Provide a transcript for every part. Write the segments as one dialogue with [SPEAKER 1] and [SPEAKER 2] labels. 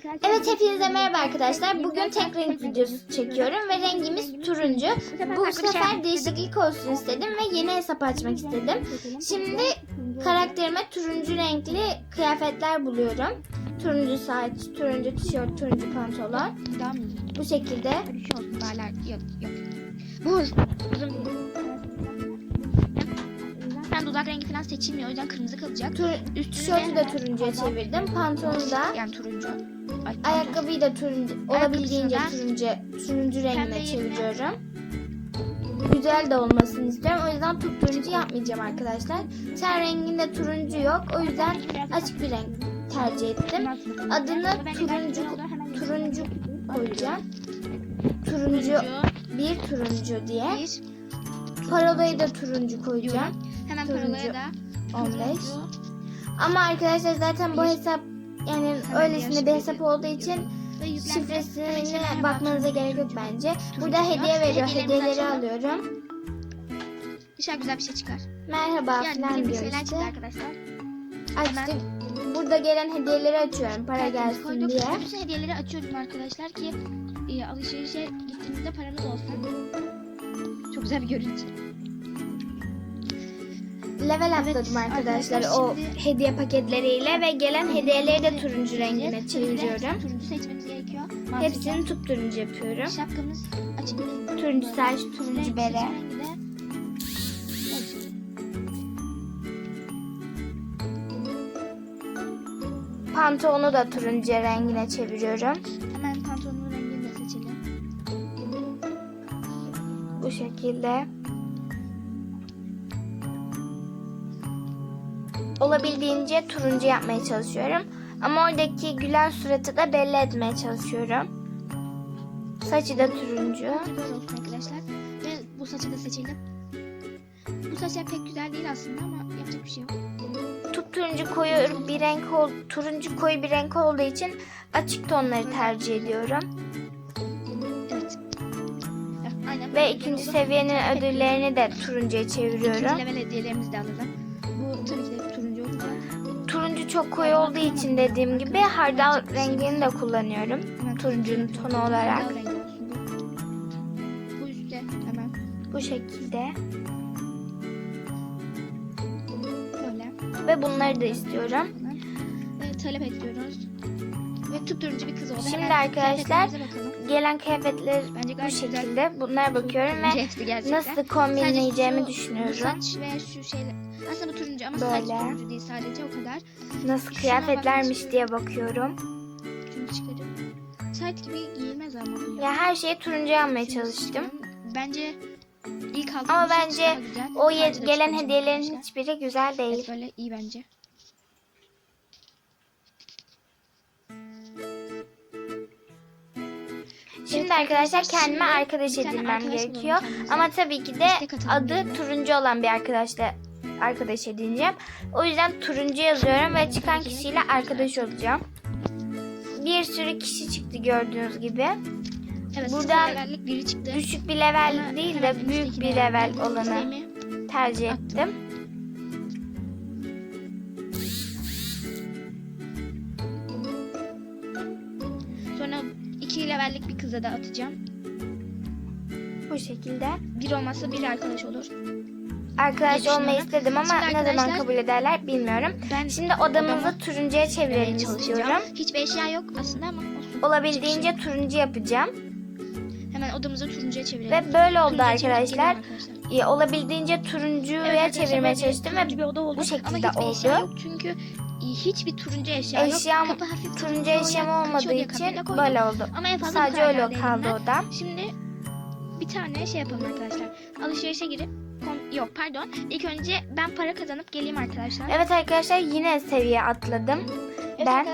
[SPEAKER 1] Arkadaşlar,
[SPEAKER 2] Evet hepinize merhaba arkadaşlar. Bugün tek renk videosu çekiyorum ve rengimiz turuncu. Bu sefer değişiklik olsun istedim ve yeni hesap açmak istedim. Şimdi karakterime turuncu renkli kıyafetler buluyorum. Turuncu saç, turuncu tişört, turuncu pantolon. Bu şekilde.
[SPEAKER 1] Bu dudak rengi falan seçilmiyor. O yüzden kırmızı kalacak.
[SPEAKER 2] Tur tişörtü de turuncuya çevirdim. Pantolonu da,
[SPEAKER 1] Yani turuncu. Ay,
[SPEAKER 2] ayakkabıyı da turuncu, olabildiğince turuncu, turuncu rengine çeviriyorum. Güzel de olmasını istiyorum. O yüzden tup turuncu yapmayacağım arkadaşlar. Ten renginde turuncu yok. O yüzden açık bir renk tercih ettim. Adını turuncu turuncu koyacağım. Turuncu bir turuncu diye. Parolayı da turuncu koyacağım.
[SPEAKER 1] Hemen
[SPEAKER 2] Turuncu.
[SPEAKER 1] da
[SPEAKER 2] 15.
[SPEAKER 1] turuncu.
[SPEAKER 2] Ama arkadaşlar zaten bu hesap yani
[SPEAKER 1] Hemen
[SPEAKER 2] öylesine bir hesap olduğu için şifresine bakmanıza gerek yok bence. Burada hediye veriyor. Hediyeleri alıyorum.
[SPEAKER 1] İnşallah güzel bir şey çıkar.
[SPEAKER 2] Merhaba
[SPEAKER 1] Yani
[SPEAKER 2] falan diyor
[SPEAKER 1] şeyler
[SPEAKER 2] işte.
[SPEAKER 1] arkadaşlar.
[SPEAKER 2] Açtık. Burada gelen hediyeleri açıyorum para gelsin
[SPEAKER 1] koyduk.
[SPEAKER 2] diye.
[SPEAKER 1] Bütün hediyeleri açıyorum arkadaşlar ki e, alışverişe gittiğinizde paranız olsun. Çok güzel bir görüntü.
[SPEAKER 2] Level
[SPEAKER 1] Evet,
[SPEAKER 2] atladım arkadaşlar
[SPEAKER 1] arkadaşlar
[SPEAKER 2] o
[SPEAKER 1] şimdi-
[SPEAKER 2] hediye paketleriyle ve gelen hediyeleri de turuncu rengine çeviriyorum.
[SPEAKER 1] Turuncu seçmemiz gerekiyor. Mantıken.
[SPEAKER 2] Hepsini tup turuncu yapıyorum.
[SPEAKER 1] Şapkamız açık
[SPEAKER 2] Turuncu saç, turuncu bere. Pantolonu da turuncu rengine çeviriyorum.
[SPEAKER 1] Hemen pantolonun rengini de seçelim.
[SPEAKER 2] Bu şekilde. Olabildiğince turuncu yapmaya çalışıyorum. Ama oradaki gülen suratı da belli etmeye çalışıyorum. Saçı da turuncu.
[SPEAKER 1] Arkadaşlar. Ve bu saçı da seçelim. Bu saçlar pek güzel değil aslında ama yapacak bir şey yok.
[SPEAKER 2] Tup turuncu koyu bir renk ol, turuncu koyu bir renk olduğu için açık tonları tercih ediyorum.
[SPEAKER 1] Aynen.
[SPEAKER 2] Ve ikinci seviyenin ödüllerini de turuncuya
[SPEAKER 1] İkinci
[SPEAKER 2] çeviriyorum.
[SPEAKER 1] level hediyelerimizi de alalım. Turuncu olacak.
[SPEAKER 2] Turuncu çok koyu olduğu için dediğim gibi hardal rengini de kullanıyorum. Turuncunun tonu olarak.
[SPEAKER 1] Bu. Üstte hemen
[SPEAKER 2] Bu şekilde.
[SPEAKER 1] böyle.
[SPEAKER 2] Ve bunları da istiyorum.
[SPEAKER 1] Ve talep ediyoruz. Ve tutturucu bir kız oldu.
[SPEAKER 2] Şimdi arkadaşlar. Gelen kıyafetler
[SPEAKER 1] Bence
[SPEAKER 2] bu
[SPEAKER 1] gayet güzel.
[SPEAKER 2] şekilde. Bunlara bakıyorum ve
[SPEAKER 1] hepsi gerçekten.
[SPEAKER 2] nasıl kombinleyeceğimi
[SPEAKER 1] Sadece şu- Bu
[SPEAKER 2] düşünüyorum.
[SPEAKER 1] saç ve şu şeyler. Aslında bu turuncu ama
[SPEAKER 2] Böyle.
[SPEAKER 1] turuncu değil sadece o kadar.
[SPEAKER 2] Nasıl
[SPEAKER 1] Şuna
[SPEAKER 2] kıyafetlermiş diye bakıyorum.
[SPEAKER 1] Şunu çıkarıp. Tight gibi giyilmez ama bu ya.
[SPEAKER 2] Her şeyi turuncu yapmaya
[SPEAKER 1] Şunu
[SPEAKER 2] çalıştım.
[SPEAKER 1] Bence ilk aldığımız
[SPEAKER 2] Ama
[SPEAKER 1] saç
[SPEAKER 2] bence
[SPEAKER 1] daha güzel.
[SPEAKER 2] O ye- gelen hediyelerin hiçbiri güzel değil.
[SPEAKER 1] Evet böyle iyi bence.
[SPEAKER 2] Şimdi arkadaşlar kendime arkadaş edinmem gerekiyor. Ama tabii ki de adı turuncu olan bir arkadaşla arkadaş edineceğim. O yüzden turuncu yazıyorum ve çıkan kişiyle arkadaş olacağım. Bir sürü kişi çıktı gördüğünüz gibi.
[SPEAKER 1] Evet
[SPEAKER 2] Buradan
[SPEAKER 1] biri çıktı.
[SPEAKER 2] Düşük bir level
[SPEAKER 1] Ama
[SPEAKER 2] değil de büyük bir level olanı tercih
[SPEAKER 1] attım.
[SPEAKER 2] ettim.
[SPEAKER 1] Sonra iki levellik bir kıza da atacağım.
[SPEAKER 2] Bu şekilde.
[SPEAKER 1] Bir olmazsa bir arkadaş olur.
[SPEAKER 2] Arkadaş
[SPEAKER 1] Diye
[SPEAKER 2] olmayı
[SPEAKER 1] düşünüyorum.
[SPEAKER 2] istedim ama
[SPEAKER 1] Şimdi
[SPEAKER 2] ne zaman
[SPEAKER 1] arkadaşlar-
[SPEAKER 2] kabul ederler bilmiyorum.
[SPEAKER 1] Ben
[SPEAKER 2] Şimdi odamızı
[SPEAKER 1] odamı
[SPEAKER 2] turuncuya çevirelim
[SPEAKER 1] çevirmeye çalışacağım.
[SPEAKER 2] istiyorum.
[SPEAKER 1] Hiçbir eşya yok aslında ama olsun.
[SPEAKER 2] Olabildiğince turuncu yapacağım.
[SPEAKER 1] Hemen odamızı turuncuya çevirelim.
[SPEAKER 2] Ve böyle oldu
[SPEAKER 1] Turuncuya çevirip
[SPEAKER 2] arkadaşlar.
[SPEAKER 1] arkadaşlar.
[SPEAKER 2] Ya, Olabildiğince turuncuya
[SPEAKER 1] Evet arkadaşlar,
[SPEAKER 2] çevirmeye
[SPEAKER 1] böyle
[SPEAKER 2] çalıştım ve
[SPEAKER 1] turuncu bir oda oldu.
[SPEAKER 2] bu şekilde
[SPEAKER 1] Ama hiçbir
[SPEAKER 2] oldu.
[SPEAKER 1] eşya yok çünkü e, hiçbir turuncu eşya
[SPEAKER 2] Eşyam-
[SPEAKER 1] yok. Kapı hafif
[SPEAKER 2] turuncu eşyam olmadığı için böyle oldu.
[SPEAKER 1] Ama en fazla
[SPEAKER 2] Sadece öyle kaldı odam.
[SPEAKER 1] Şimdi bir tane şey yapalım arkadaşlar. Alışverişe girip yok pardon. İlk önce ben para kazanıp geleyim arkadaşlar.
[SPEAKER 2] Evet arkadaşlar yine seviye atladım.
[SPEAKER 1] Evet
[SPEAKER 2] ben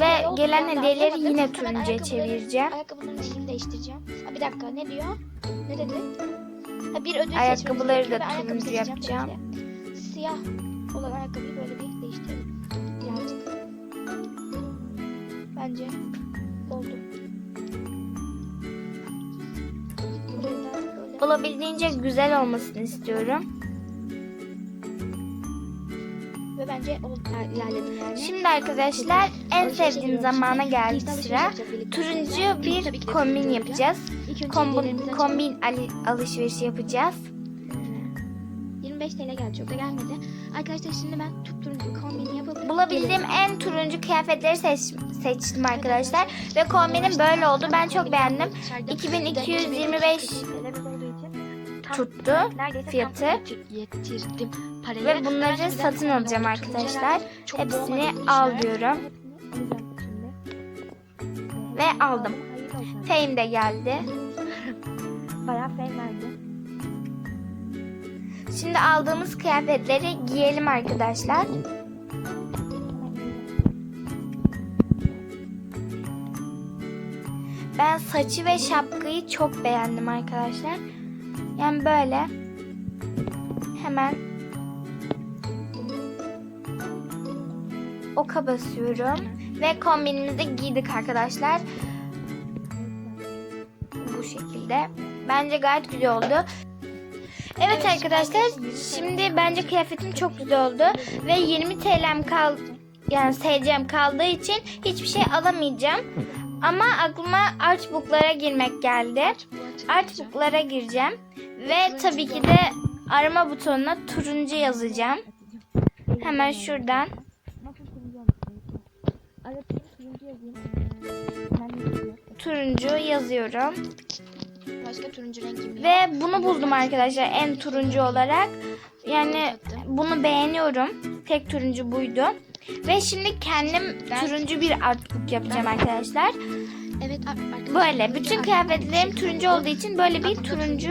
[SPEAKER 2] ve gelen hediyeleri yine turuncuya çevireceğim.
[SPEAKER 1] Ayakkabının rengini değiştireceğim. Ha, bir dakika ne diyor? Ne dedi? Ha, bir ödül
[SPEAKER 2] Ayakkabıları da turuncu yapacağım.
[SPEAKER 1] Siyah olan ayakkabıyı böyle bir değiştirelim. Birazcık. Bence oldu.
[SPEAKER 2] Olabildiğince güzel olmasını istiyorum.
[SPEAKER 1] Ve bence o ilerledim yani.
[SPEAKER 2] Şimdi arkadaşlar en sevdiğim zamana geldi sıra. Turuncu bir kombin yapacağız. Kombin, kombin alışverişi yapacağız.
[SPEAKER 1] 25 TL geldi çok da gelmedi. Arkadaşlar şimdi ben tutturuncu kombini yapıp
[SPEAKER 2] Bulabildiğim en turuncu kıyafetleri seç- seçtim arkadaşlar. Ve kombinim böyle oldu. Ben çok beğendim. 2225 tuttu fiyatı. Ve bunları satın alacağım
[SPEAKER 1] turuncu
[SPEAKER 2] arkadaşlar. Hepsini alıyorum. Ve aldım. Fame de geldi.
[SPEAKER 1] Bayağı fame.
[SPEAKER 2] Şimdi aldığımız kıyafetleri giyelim arkadaşlar. Ben saçı ve şapkayı çok beğendim arkadaşlar. Yani böyle hemen oka basıyorum ve kombinimizi giydik arkadaşlar. Bu şekilde. Bence gayet güzel oldu. Evet arkadaşlar şimdi bence kıyafetim çok güzel oldu ve 20 TL'm kal yani SC'm kaldığı için hiçbir şey alamayacağım. Ama aklıma artbook'lara girmek geldi. Artbook'lara gireceğim ve tabii ki de arama butonuna turuncu yazacağım. Hemen şuradan turuncu yazıyorum.
[SPEAKER 1] Başka turuncu rengim yok.
[SPEAKER 2] Ve bunu buldum arkadaşlar en turuncu olarak. Yani bunu beğeniyorum. Tek turuncu buydu. Ve şimdi kendim turuncu bir artbook yapacağım arkadaşlar.
[SPEAKER 1] Evet ar- arkadaşlar.
[SPEAKER 2] Böyle bütün kıyafetlerim turuncu olduğu için böyle bir turuncu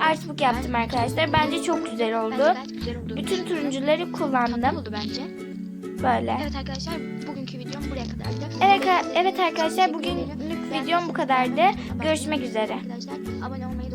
[SPEAKER 2] artbook yaptım arkadaşlar. Bence çok güzel oldu. Bütün turuncuları kullandım.
[SPEAKER 1] oldu bence.
[SPEAKER 2] Böyle.
[SPEAKER 1] Evet arkadaşlar bugünkü videom buraya kadardı.
[SPEAKER 2] Evet, evet arkadaşlar bugünlük videom bu kadardı. Görüşmek üzere.
[SPEAKER 1] Abone olmayı.